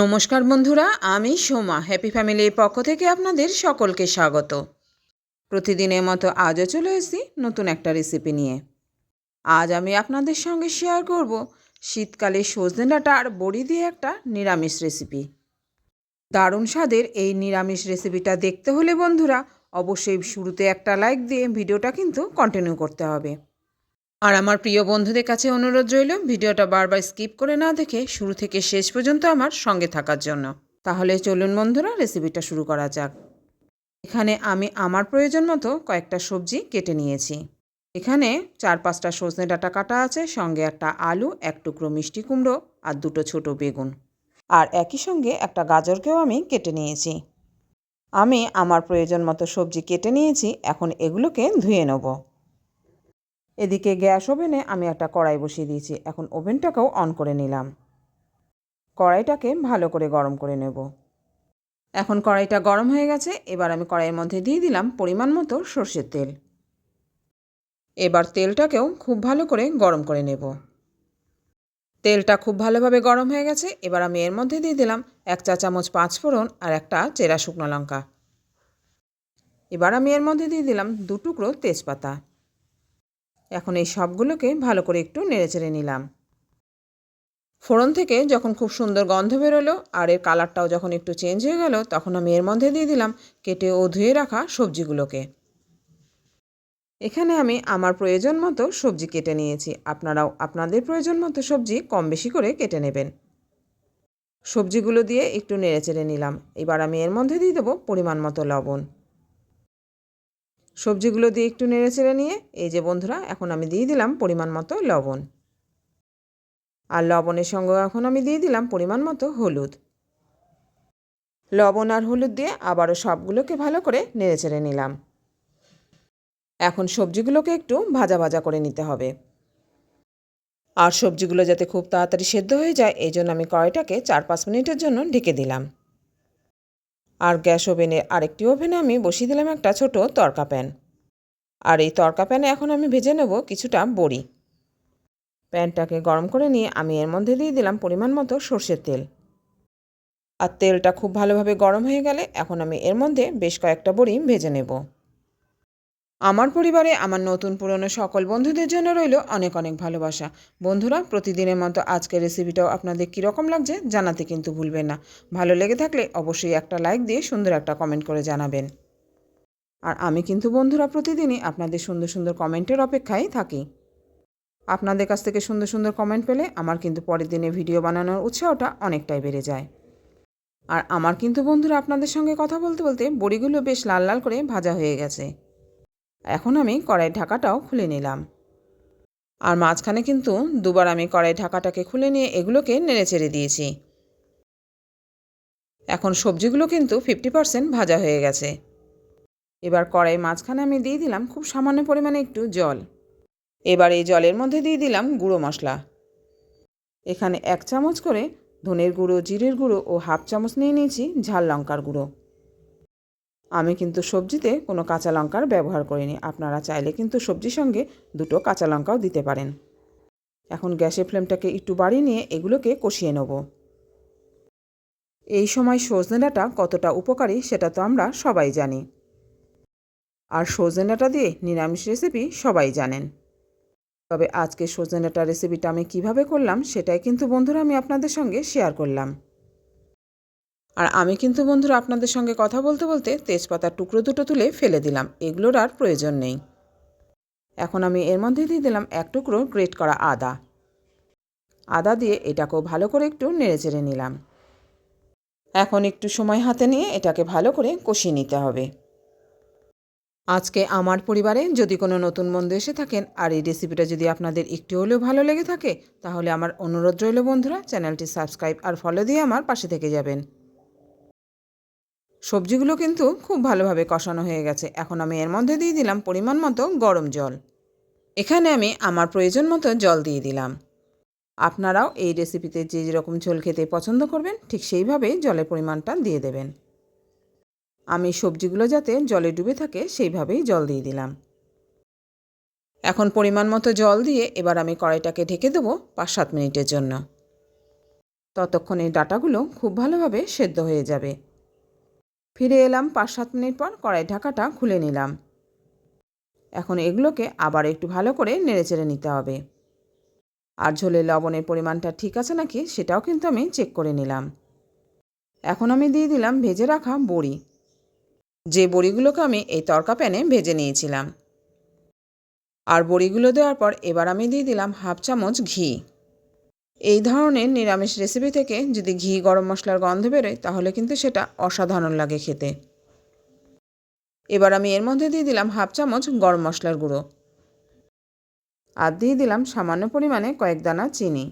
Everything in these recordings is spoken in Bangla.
নমস্কার বন্ধুরা, আমি সোমা। হ্যাপি ফ্যামিলির পক্ষ থেকে আপনাদের সকলকে স্বাগত। প্রতিদিনের মতো আজও চলে এসেছি নতুন একটা রেসিপি নিয়ে। আজ আমি আপনাদের সঙ্গে শেয়ার করব শীতকালে সজনে ডাঁটা আর বড়ি দিয়ে একটা নিরামিষ রেসিপি দারুণ স্বাদের এই নিরামিষ রেসিপিটা দেখতে হলে বন্ধুরা, অবশ্যই শুরুতে একটা লাইক দিয়ে ভিডিওটা কিন্তু কন্টিনিউ করতে হবে। আর আমার প্রিয় বন্ধুদের কাছে অনুরোধ রইল, ভিডিওটা বারবার স্কিপ করে না দেখে শুরু থেকে শেষ পর্যন্ত আমার সঙ্গে থাকার জন্য। তাহলে চলুন বন্ধুরা, রেসিপিটা শুরু করা যাক। এখানে আমি আমার প্রয়োজন মতো কয়েকটা সবজি কেটে নিয়েছি। এখানে চার পাঁচটা সজনে ডাঁটা কাটা আছে, সঙ্গে একটা আলু, এক টুকরো মিষ্টি কুমড়ো আর দুটো ছোট বেগুন। আর একই সঙ্গে একটা গাজরকেও আমি কেটে নিয়েছি। আমি আমার প্রয়োজন মতো সবজি কেটে নিয়েছি, এখন এগুলোকে ধুয়ে নেব। এদিকে গ্যাস ওভেনে আমি একটা কড়াই বসিয়ে দিয়েছি। এখন ওভেনটাকেও অন করে নিলাম। কড়াইটাকে ভালো করে গরম করে নেব। এখন কড়াইটা গরম হয়ে গেছে, এবার আমি কড়াইয়ের মধ্যে দিয়ে দিলাম পরিমাণ মতো সর্ষের তেল। এবার তেলটাকেও খুব ভালো করে গরম করে নেব। তেলটা খুব ভালোভাবে গরম হয়ে গেছে, এবার আমি এর মধ্যে দিয়ে দিলাম এক চা চামচ পাঁচ ফোড়ন আর একটা চেরা শুকনো লঙ্কা। এবার আমি এর মধ্যে দিয়ে দিলাম দু টুকরো তেজপাতা। এখন এই সবগুলোকে ভালো করে একটু নেড়েচেড়ে নিলাম। ফোড়ন থেকে যখন খুব সুন্দর গন্ধ বেরোলো আর এর কালারটাও যখন একটু চেঞ্জ হয়ে গেল, তখন আমি এর মধ্যে দিয়ে দিলাম কেটে ও ধুয়ে রাখা সবজিগুলোকে। এখানে আমি আমার প্রয়োজন মতো সবজি কেটে নিয়েছি। আপনারাও আপনাদের প্রয়োজন মতো সবজি কম বেশি করে কেটে নেবেন। সবজিগুলো দিয়ে একটু নেড়েচেড়ে নিলাম। এবার আমি এর মধ্যে দিয়ে দেবো পরিমাণ মতো লবণ। সবজিগুলো দিয়ে একটু নেড়ে চেড়ে নিয়ে, এই যে বন্ধুরা, এখন আমি দিয়ে দিলাম পরিমাণ মতো লবণ। আর লবণের সঙ্গে এখন আমি দিয়ে দিলাম পরিমাণ মতো হলুদ। লবণ আর হলুদ দিয়ে আবারও সবগুলোকে ভালো করে নেড়ে চেড়ে নিলাম। এখন সবজিগুলোকে একটু ভাজা ভাজা করে নিতে হবে। আর সবজিগুলো যাতে খুব তাড়াতাড়ি সেদ্ধ হয়ে যায়, এই জন্য আমি কড়াইটাকে চার পাঁচ মিনিটের জন্য ঢেকে দিলাম। আর গ্যাস ওভেনে আরেকটি ওভেনে আমি বসিয়ে দিলাম একটা ছোট তরকা প্যান। আর এই তরকা প্যানে এখন আমি ভেজে নেব কিছুটা বড়ি। প্যানটাকে গরম করে নিয়ে আমি এর মধ্যে দিয়ে দিলাম পরিমাণ মতো সর্ষের তেল। আর তেলটা খুব ভালোভাবে গরম হয়ে গেলে এখন আমি এর মধ্যে বেশ কয়েকটা বড়ি ভেজে নেব। আমার পরিবারে আমার নতুন পুরনো সকল বন্ধুদের জন্য রইল অনেক অনেক ভালোবাসা। বন্ধুরা, প্রতিদিনের মতো আজকের রেসিপিটাও আপনাদের কীরকম লাগছে জানাতে কিন্তু ভুলবেন না। ভালো লেগে থাকলে অবশ্যই একটা লাইক দিয়ে সুন্দর একটা কমেন্ট করে জানাবেন। আর আমি কিন্তু বন্ধুরা প্রতিদিনই আপনাদের সুন্দর সুন্দর কমেন্টের অপেক্ষায় থাকি। আপনাদের কাছ থেকে সুন্দর সুন্দর কমেন্ট পেলে আমার কিন্তু পরের দিনে ভিডিও বানানোর উৎসাহটা অনেকটাই বেড়ে যায়। আর আমার কিন্তু বন্ধুরা আপনাদের সঙ্গে কথা বলতে বলতে বড়িগুলো বেশ লাল লাল করে ভাজা হয়ে গেছে। এখন আমি কড়াই ঢাকাটাও খুলে নিলাম। আর মাঝখানে কিন্তু দুবার আমি কড়াই ঢাকাটাকে খুলে নিয়ে এগুলোকে নেড়ে চেড়ে দিয়েছি। এখন সবজিগুলো কিন্তু ফিফটি পারসেন্ট ভাজা হয়ে গেছে। এবার কড়াই মাঝখানে আমি দিয়ে দিলাম খুব সামান্য পরিমাণে একটু জল। এবার এই জলের মধ্যে দিয়ে দিলাম গুঁড়ো মশলা। এখানে এক চামচ করে ধনের গুঁড়ো, জিরের গুঁড়ো ও হাফ চামচ নিয়ে নিয়েছি ঝাল লঙ্কার গুঁড়ো। আমি কিন্তু সবজিতে কোনো কাঁচা লঙ্কার ব্যবহার করিনি। আপনারা চাইলে কিন্তু সবজির সঙ্গে দুটো কাঁচা লঙ্কাও দিতে পারেন। এখন গ্যাসের ফ্লেমটাকে একটু বাড়িয়ে নিয়ে এগুলোকে কষিয়ে নেব। এই সময় সজনে ডাঁটা কতটা উপকারী সেটা তো আমরা সবাই জানি। আর সজনে ডাঁটা দিয়ে নিরামিষ রেসিপি সবাই জানেন। তবে আজকে সজনে ডাঁটা রেসিপিটা আমি কীভাবে করলাম সেটাই কিন্তু বন্ধুরা আমি আপনাদের সঙ্গে শেয়ার করলাম। আর আমি কিন্তু বন্ধুরা আপনাদের সঙ্গে কথা বলতে বলতে তেজপাতার টুকরো দুটো তুলে ফেলে দিলাম। এগুলোর আর প্রয়োজন নেই। এখন আমি এর মধ্যে দিয়ে দিলাম এক টুকরো গ্রেট করা আদা। আদা দিয়ে এটাকেও ভালো করে একটু নেড়ে চেড়ে নিলাম। এখন একটু সময় হাতে নিয়ে এটাকে ভালো করে কষিয়ে নিতে হবে। আজকে আমার পরিবারে যদি কোনো নতুন বন্ধু এসে থাকেন আর এই রেসিপিটা যদি আপনাদের একটু হলেও ভালো লেগে থাকে, তাহলে আমার অনুরোধ রইল বন্ধুরা, চ্যানেলটি সাবস্ক্রাইব আর ফলো দিয়ে আমার পাশে থেকে যাবেন। সবজিগুলো কিন্তু খুব ভালোভাবে কষানো হয়ে গেছে। এখন আমি এর মধ্যে দিয়ে দিলাম পরিমাণ মতো গরম জল। এখানে আমি আমার প্রয়োজন মতো জল দিয়ে দিলাম। আপনারাও এই রেসিপিতে যে যেরকম ঝোল খেতে পছন্দ করবেন, ঠিক সেইভাবেই জলের পরিমাণটা দিয়ে দেবেন। আমি সবজিগুলো যাতে জলে ডুবে থাকে, সেইভাবেই জল দিয়ে দিলাম। এখন পরিমাণ মতো জল দিয়ে এবার আমি কড়াইটাকে ঢেকে দেবো পাঁচ সাত মিনিটের জন্য। ততক্ষণ ডাটাগুলো খুব ভালোভাবে সেদ্ধ হয়ে যাবে। ফিরে এলাম পাঁচ সাত মিনিট পর কড়াই ঢাকাটা খুলে নিলাম। এখন এগুলোকে আবার একটু ভালো করে নেড়েচেড়ে নিতে হবে। আর ঝোলে লবণের পরিমাণটা ঠিক আছে নাকি সেটাও কিন্তু আমি চেক করে নিলাম। এখন আমি দিয়ে দিলাম ভেজে রাখা বড়ি। যে বড়িগুলোকে আমি এই তরকা প্যানে ভেজে নিয়েছিলাম। আর বড়িগুলো দেওয়ার পর এবার আমি দিয়ে দিলাম হাফ চামচ ঘি। এই ধরনের নিরামিষ রেসিপি থেকে যদি ঘি, গরম মশলার গন্ধ বেরোয়, তাহলে কিন্তু সেটা অসাধারণ লাগে খেতে। এবার আমি এর মধ্যে দিয়ে দিলাম হাফ চামচ গরম মশলার গুঁড়ো। আর দিয়ে দিলাম সামান্য পরিমাণে কয়েক দানা চিনি।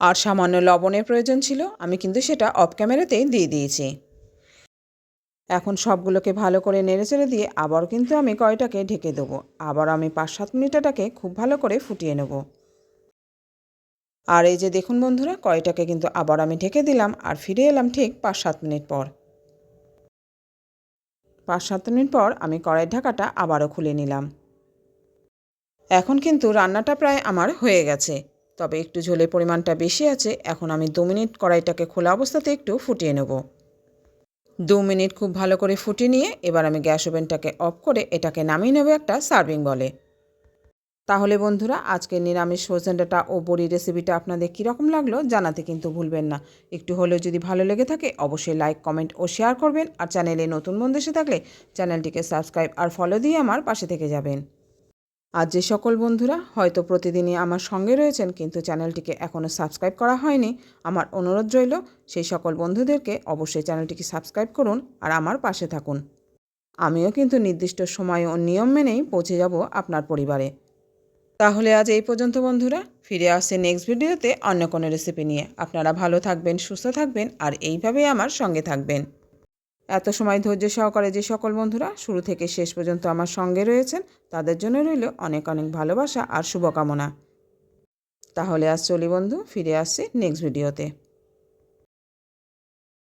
আর সামান্য লবণের প্রয়োজন ছিল, আমি কিন্তু সেটা অফ ক্যামেরাতেই দিয়ে দিয়েছি। এখন সবগুলোকে ভালো করে নেড়েচেড়ে দিয়ে আবার কিন্তু আমি কয়টাকে ঢেকে দেবো। আবার আমি পাঁচ সাত মিনিটটাকে খুব ভালো করে ফুটিয়ে নেব। আর এই যে দেখুন বন্ধুরা কয়টাকে কিন্তু আবার আমি ঢেকে দিলাম আর ফিরে এলাম ঠিক পাঁচ সাত মিনিট পর। পাঁচ সাত মিনিট পর আমি কড়াইয়ের ঢাকাটা আবারও খুলে নিলাম। এখন কিন্তু রান্নাটা প্রায় আমার হয়ে গেছে। তবে একটু ঝোলের পরিমাণটা বেশি আছে, এখন আমি দু মিনিট কড়াইটাকে খোলা অবস্থাতে একটু ফুটিয়ে নেব। দু মিনিট খুব ভালো করে ফুটিয়ে নিয়ে এবার আমি গ্যাস ওভেনটাকে অফ করে এটাকে নামিয়ে নেব একটা সার্ভিং বলে। তাহলে বন্ধুরা, আজকে নিরামিষ সজনেটা ও বড়ি রেসিপিটা আপনাদের কীরকম লাগল জানাতে কিন্তু ভুলবেন না। একটু হলেও যদি ভালো লেগে থাকে, অবশ্যই লাইক কমেন্ট ও শেয়ার করবেন। আর চ্যানেলে নতুন বন্ধু এসে থাকলে চ্যানেলটিকে সাবস্ক্রাইব আর ফলো দিয়ে আমার পাশে থেকে যাবেন। আর যে সকল বন্ধুরা হয়তো প্রতিদিনই আমার সঙ্গে রয়েছেন, কিন্তু চ্যানেলটিকে এখনও সাবস্ক্রাইব করা হয়নি, আমার অনুরোধ রইল সেই সকল বন্ধুদেরকে অবশ্যই চ্যানেলটিকে সাবস্ক্রাইব করুন আর আমার পাশে থাকুন। আমিও কিন্তু নির্দিষ্ট সময় ও নিয়ম মেনেই পৌঁছে যাব আপনার পরিবারে। তাহলে আজ এই পর্যন্ত, বন্ধুরা। ফিরে আসছে নেক্সট ভিডিওতে অন্য কোনো রেসিপি নিয়ে। আপনারা ভালো থাকবেন, সুস্থ থাকবেন, আর এইভাবেই আমার সঙ্গে থাকবেন। এত সময় ধৈর্য সহকারে যে সকল বন্ধুরা, শুরু থেকে শেষ পর্যন্ত আমার সঙ্গে রয়েছেন, তাদের জন্য রইল অনেক অনেক ভালোবাসা আর শুভকামনা। তাহলে আজ চলি, বন্ধু। ফিরে আসছি নেক্সট ভিডিওতে